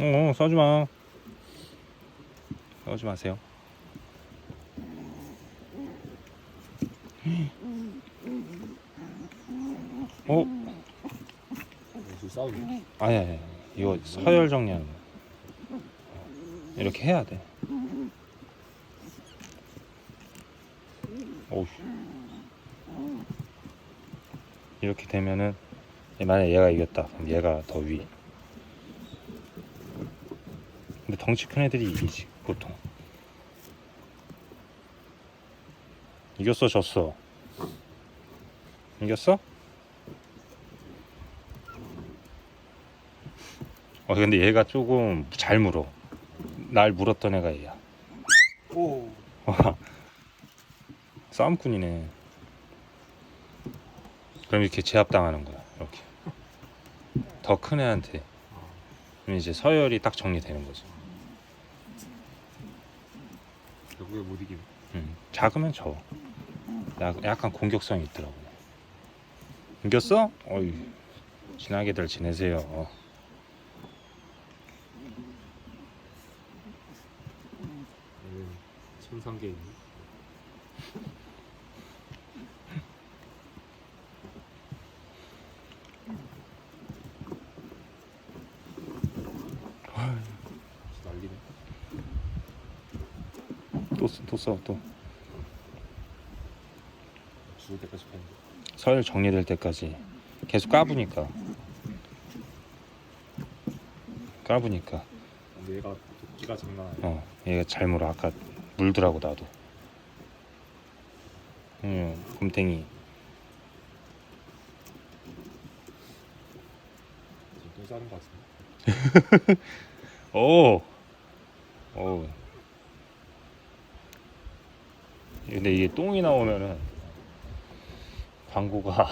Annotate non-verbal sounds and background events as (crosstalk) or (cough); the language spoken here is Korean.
어, 싸우지 마. 싸우지 마세요. 어? 싸우네. 아니, 아니. 이거 서열 정리하는 거. 이렇게 해야 돼. 오우. 이렇게 되면은 만약 얘가 이겼다. 그럼 얘가 더 위. 근데 덩치 큰 애들이 이기지 보통. 이겼어, 졌어. 이겼어? 어 근데 얘가 조금 잘 물어. 날 물었던 애가 얘야. 오. (laughs) 싸움꾼이네. 그럼 이렇게 제압당하는 거야. 이렇게. 더 큰 애한테. 그럼 이제 서열이 딱 정리되는 거죠. 결국에 못 이기네. 음, 작으면 져. 약- 약간 공격성이 있더라고. 이겼어? 어이, 친하게들 지내세요. 어. 얘는 천상계 있네. 진짜 난리네. 또, 써- 또 써, 또. 죽을 때까지. 서열 정리될 때까지 계속 까부니까. 까부니까. 근데 얘가 도끼가 장난 아니야. 어, 얘가 잘 물어. 아까 물더라고 나도. 응, 곰탱이. 지금 또 싸는 것 같은데. (laughs) 오, 오. 근데 이게 똥이 나오면은 광고가